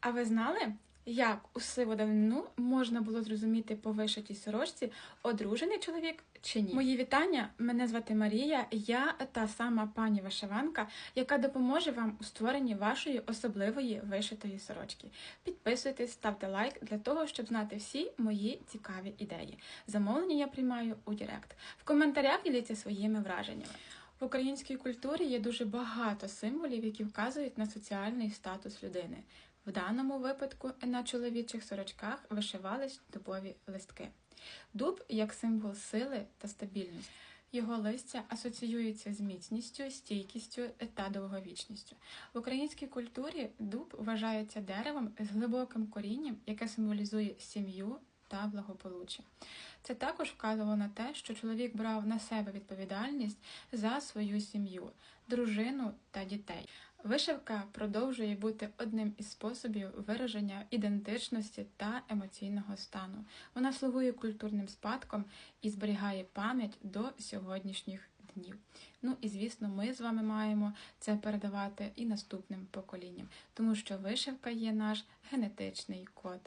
А ви знали, як у сиву давнину можна було зрозуміти по вишитій сорочці, одружений чоловік чи ні? Мої вітання. Мене звати Марія. Я та сама пані вишиванка, яка допоможе вам у створенні вашої особливої вишитої сорочки. Підписуйтесь, ставте лайк для того, щоб знати всі мої цікаві ідеї. Замовлення я приймаю у Директ. В коментарях діліться своїми враженнями. В українській культурі є дуже багато символів, які вказують на соціальний статус людини. В даному випадку на чоловічих сорочках вишивались дубові листки. Дуб як символ сили та стабільності. Його листя асоціюється з міцністю, стійкістю та довговічністю. В українській культурі дуб вважається деревом з глибоким корінням, яке символізує сім'ю та благополуччя. Це також вказувало на те, що чоловік брав на себе відповідальність за свою сім'ю, дружину та дітей. Вишивка продовжує бути одним із способів вираження ідентичності та емоційного стану. Вона слугує культурним спадком і зберігає пам'ять до сьогоднішніх днів. Ну і звісно, ми з вами маємо це передавати і наступним поколінням, тому що вишивка є наш генетичний код.